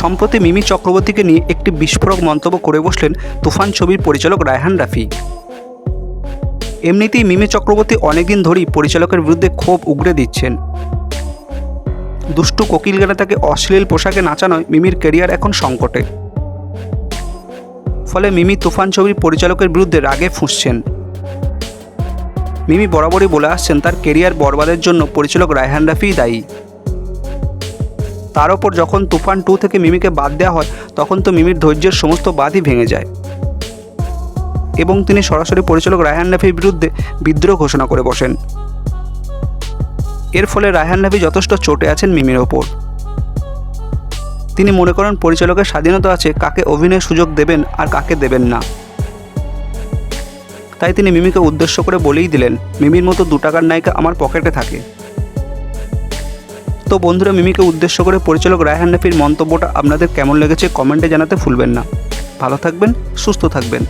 সম্প্রতি মিমি চক্রবর্তীকে নিয়ে একটি বিস্ফোরক মন্তব্য করে বসলেন তুফান ছবির পরিচালক রায়হান রাফি এমনিতেই মিমি চক্রবর্তী অনেকদিন ধরেই পরিচালকের বিরুদ্ধে ক্ষোভ উগড়ে দিচ্ছেন। দুষ্টু কোকিল গানে তাকে অশ্লীল পোশাকে নাচানোয় মিমির ক্যারিয়ার এখন সংকটে। ফলে মিমি তুফান ছবির পরিচালকের বিরুদ্ধে রাগে ফুঁসছেন। মিমি বরাবরই বলে আসছেন, তার কেরিয়ার বরবাদের জন্য পরিচালক রায়হান রাফিই দায়ী। তার ওপর যখন তুফান টু থেকে মিমিকে বাদ দেওয়া হয়, তখন তো মিমির ধৈর্যের সমস্ত বাদই ভেঙে যায়। এবং তিনি সরাসরি পরিচালক রায়হান রাফির বিরুদ্ধে বিদ্রোহ ঘোষণা করে বসেন। এর ফলে রায়হান রাফি যথেষ্ট চটে আছেন মিমির ওপর। তিনি মনে করেন পরিচালকের স্বাধীনতা আছে, কাকে অভিনয়ের সুযোগ দেবেন আর কাকে দেবেন না। তাই তিনি মিমিকে উদ্দেশ্য করে বলেই দিলেন, মিমির মতো দু টাকার নায়িকা আমার পকেটে থাকে। তো বন্ধুরা মিমিকে উদ্দেশ্য করে পরিচালক রায়হান রাফির মন্তব্যটা আপনাদের কেমন লেগেছে কমেন্টে জানাতে ভুলবেন না। ভালো থাকবেন, সুস্থ থাকবেন।